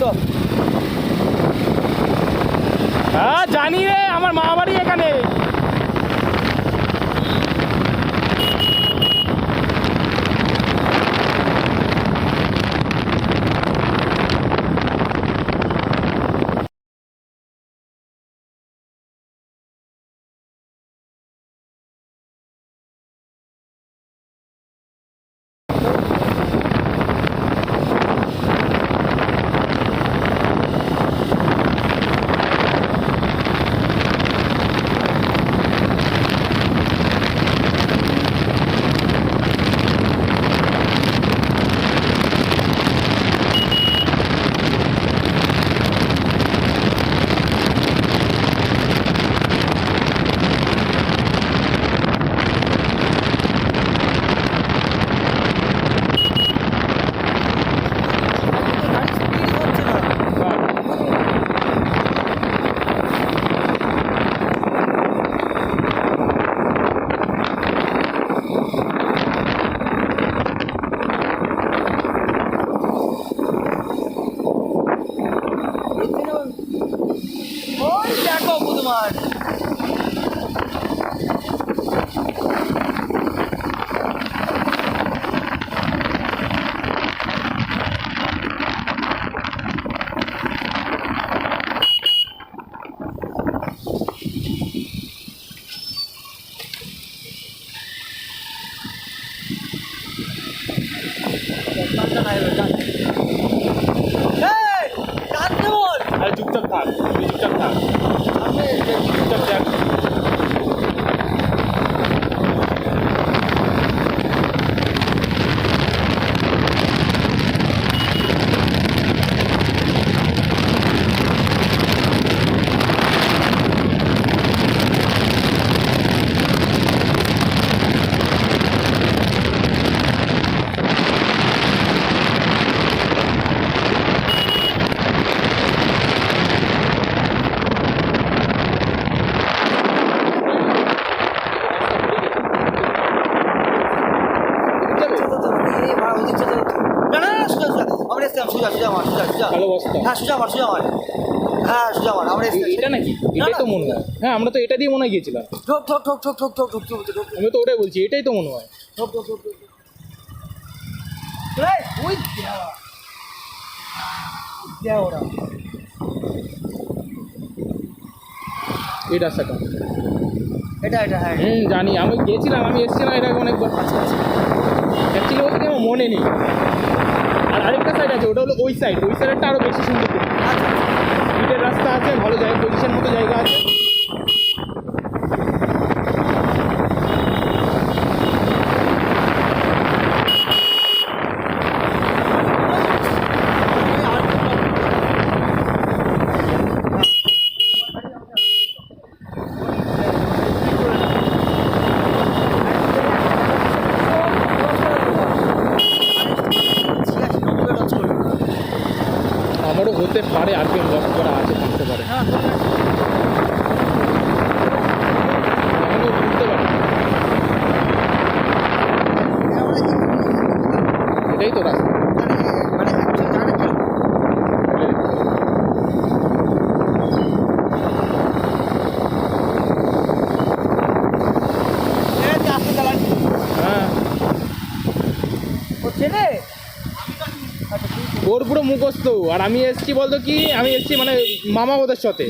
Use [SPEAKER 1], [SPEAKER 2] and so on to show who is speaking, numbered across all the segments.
[SPEAKER 1] চল
[SPEAKER 2] হ্যাঁ জানি রে আমার মা বাড়ি এখানে।
[SPEAKER 1] তোমার Thank you. সোজা সোজা সোজা মার সোজা সোজা
[SPEAKER 2] কালো বস্তা
[SPEAKER 1] হ্যাঁ সোজা মার সোজা মার হ্যাঁ সোজা মার আমরা এসছিলাম
[SPEAKER 2] এটা নাকি এটাই তো মনে হয় হ্যাঁ আমরা তো এটা দিয়ে মনে হয় গিয়েছিলাম
[SPEAKER 1] ঠোক ঠোক ঠোক ঠোক ঠোক ঠোক ঠোক ঠোক ঠোক
[SPEAKER 2] আমি তো ওটাই বলছি এটাই তো মনে হয়
[SPEAKER 1] ঠোক ঠোক ঠোক ঠোক ওই দেওয়া দেওয়া ওরা
[SPEAKER 2] এই রাস্তাটা
[SPEAKER 1] এটা এটা হ্যাঁ
[SPEAKER 2] হুম জানি আমি গেছিলাম আমি এসেছিলাম এটা অনেকবার
[SPEAKER 1] আচ্ছা আচ্ছা
[SPEAKER 2] অ্যাকচুয়ালি ওটা আমার মনে নেই আর আরেকটা সাইড আছে ওটা হলো ওই সাইড ওই সাইডটা আরও বেশি সুন্দর দেখতে।
[SPEAKER 1] আচ্ছা
[SPEAKER 2] ইটের রাস্তা আছে ভালো জায়গা পজিশন মতো জায়গা আছে পারে আরপিএম লক করা আছে থাকতে পারে। হ্যাঁ, এটাই তো রাস্তা। ওর পুরো মুখস্থ। আর আমি এসছি বলতো কি, আমি এসছি মানে মামা ওদের সাথে।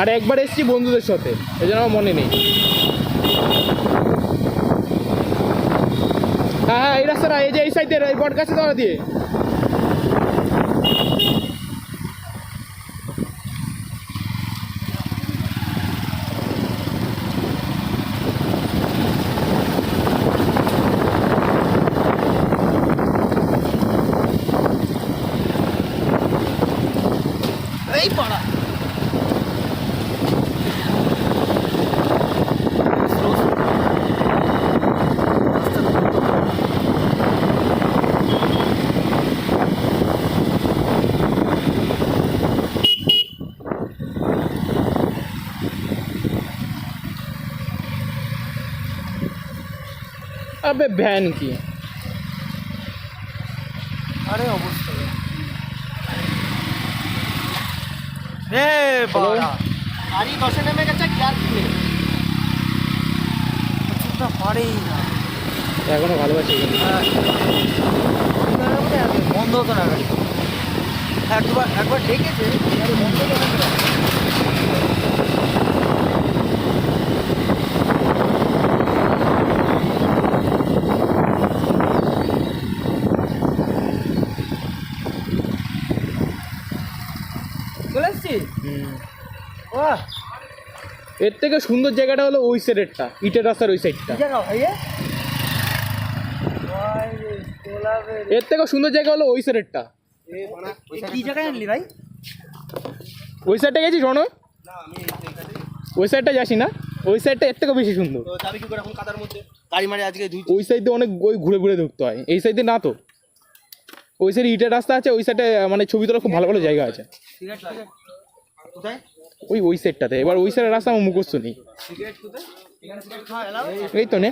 [SPEAKER 2] আর একবার এসছি বন্ধুদের সাথে, এই জন্য আমার মনে নেই। হ্যাঁ হ্যাঁ এই রাস্তাটা, এই যে এই সাইডে এই বট গাছে দিয়ে।
[SPEAKER 1] ही पड़ा
[SPEAKER 2] अबे बहन की।
[SPEAKER 1] अरे अब এ বাবা
[SPEAKER 3] গাড়ি দশে নেমে গেছে গ্যাস নেই
[SPEAKER 1] কিছুটা পারেই না।
[SPEAKER 2] এখনও ভালোবাসি
[SPEAKER 1] হ্যাঁ। বন্ধ হতো না। গাড়ি একবার একবার ডেকেছে বন্ধ হতো না চলে এসছি বাহ
[SPEAKER 2] এর থেকে সুন্দর জায়গাটা হলো ওই সাইডেরটা ইটের রাস্তার ওই সাইডটা। এর থেকে সুন্দর জায়গা হলো ওই সাইডেরটা
[SPEAKER 1] এ কি জায়গায় আনলি ভাই?
[SPEAKER 2] ওই সাইডটা গেছিস রণ ওই সাইডটা যাসি না? ওই সাইডটা এর থেকে বেশি সুন্দর।
[SPEAKER 3] তো যাবি কি করে এখন কাদার মধ্যে? গাড়ি মারে আজকে
[SPEAKER 2] ওই সাইডে অনেক ওই ঘুরে ঘুরে ঢুকতে হয়। এই সাইডে না তো। ওই সাইডে ইটের রাস্তা আছে ওই সাইডে মানে ছবি তোলা খুব ভালো ভালো জায়গা আছে।
[SPEAKER 1] সিগারেট সিগারেট
[SPEAKER 3] কোথায়?
[SPEAKER 2] ওই ওই সাইডটাতে এবার ওই সাইডের রাস্তা আমার মুখস্থ নেই। এই তো নে।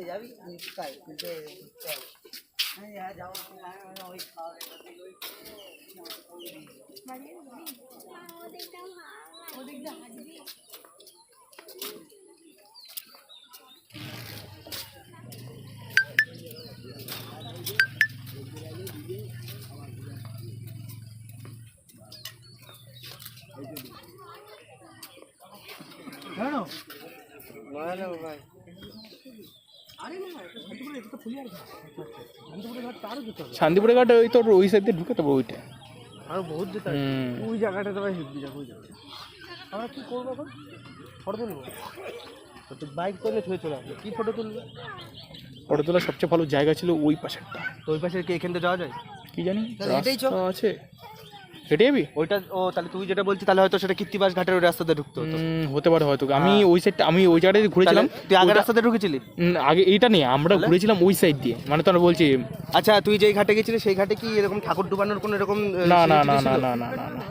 [SPEAKER 1] যাবি আমি কাই হ্যাঁ
[SPEAKER 2] শান্তিপুরে ঘাটে ওই তোর ওই সাইড দিয়ে ঢুকে তবে ওইটা।
[SPEAKER 3] আরও বহুত যেতে ওই জায়গাটা তো ভাই হেব্বি যাব ওই জায়গাটা। আমরা কি করব এখন? ফটো তুলবো? তো বাইক করলে চলে আসবে। কি ফটো তুলবে?
[SPEAKER 2] ফটো তোলার সবচেয়ে ভালো জায়গা ছিল ওই পাশেরটা।
[SPEAKER 3] তো ওই পাশের কি এখান থেকে যাওয়া যায়?
[SPEAKER 2] কি জানি? রাস্তা আছে। হেঁটে যাবি
[SPEAKER 3] ওইটা ও তাহলে তুই যেটা বলছিস তাহলে হয়তো সেটা কীর্তিবাস ঘাটের ওই রাস্তাতে ঢুকতে হতো।
[SPEAKER 2] হতে পারে হয়তো। আমি ওই সাইডটা আমি ওই জায়গাটায় ঘুরেছিলাম।
[SPEAKER 3] তুই
[SPEAKER 2] ওইটা-
[SPEAKER 3] রাস্তাতে ঢুকেছিলি?
[SPEAKER 2] আগে এইটা নেই আমরা ঘুরেছিলাম ওই সাইড দিয়ে। মানে তোরা বলছি
[SPEAKER 3] আচ্ছা তুই যেই ঘাটে গেছিলি সেই ঘাটে কি এরকম ঠাকুর ডুবানোর কোনো এরকম
[SPEAKER 2] না না না না না না না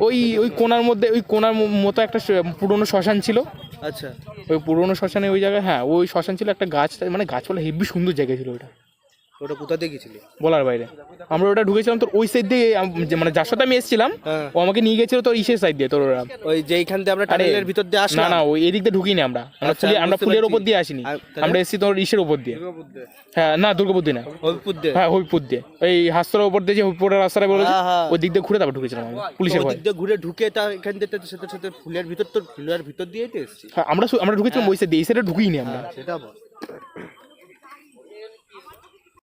[SPEAKER 2] ওই ওই কোনার মধ্যে ওই কোনার মতো একটা পুরনো শ্মশান ছিল।
[SPEAKER 3] আচ্ছা।
[SPEAKER 2] ওই পুরনো শ্মশানে ওই জায়গায় হ্যাঁ ওই শ্মশান ছিল একটা গাছ মানে গাছপালা হেভি সুন্দর জায়গা ছিল ওটা
[SPEAKER 3] ওটা কোথা দিয়ে গেছিলি
[SPEAKER 2] বলার বাইরে। আমরা ওটা ঢুকেছিলাম তোর ওই সাইড দিয়ে আম- মানে যার সাথে আমি এসেছিলাম
[SPEAKER 3] হ্যাঁ।
[SPEAKER 2] ও আমাকে নিয়ে গেছিল তোর ইসের সাইড দিয়ে তোর ওরা।
[SPEAKER 3] ওই যেইখান দিয়ে আমরা টানেলের ভিতর দিয়ে
[SPEAKER 2] না
[SPEAKER 3] আসলাম।
[SPEAKER 2] না ওই এদিক দিয়ে ঢুকিনি আমরা। আমরা
[SPEAKER 3] আচ্ছা,
[SPEAKER 2] ফুলে আমরা
[SPEAKER 3] বুঝতে
[SPEAKER 2] ফুলের
[SPEAKER 3] পারছি।
[SPEAKER 2] ওপর দিয়ে আসিনি।
[SPEAKER 3] আর তাহলে?
[SPEAKER 2] আমরা এসেছি তোর ইসের ওপর দিয়ে। হ্যাঁ না দুর্গাপুর দিয়ে না।
[SPEAKER 3] হবিপুর দিয়ে?
[SPEAKER 2] হ্যাঁ হবিপুর দিয়ে। এই হাস্তর ওপর দিয়ে যে হবিপুরের রাস্তাটা বলেছে
[SPEAKER 3] হ্যাঁ, হ্যাঁ।
[SPEAKER 2] ওই দিক দিয়ে ঘুরে তারপর ঢুকেছিলাম আমি পুলিশের
[SPEAKER 3] ওই
[SPEAKER 2] ভয়।
[SPEAKER 3] দিক দিয়ে ঘুরে ঢুকে তা এখান থেকে তো সাথে সাথে ফুলের ভিতর তো ফুলের ভিতর দিয়েই তো এসছি
[SPEAKER 2] হ্যাঁ আমরা শু- আমরা ঢুকেছিলাম ওই সাইড দিয়ে এই সাইডে ঢুকিনি আমরা।
[SPEAKER 3] সেটা বল।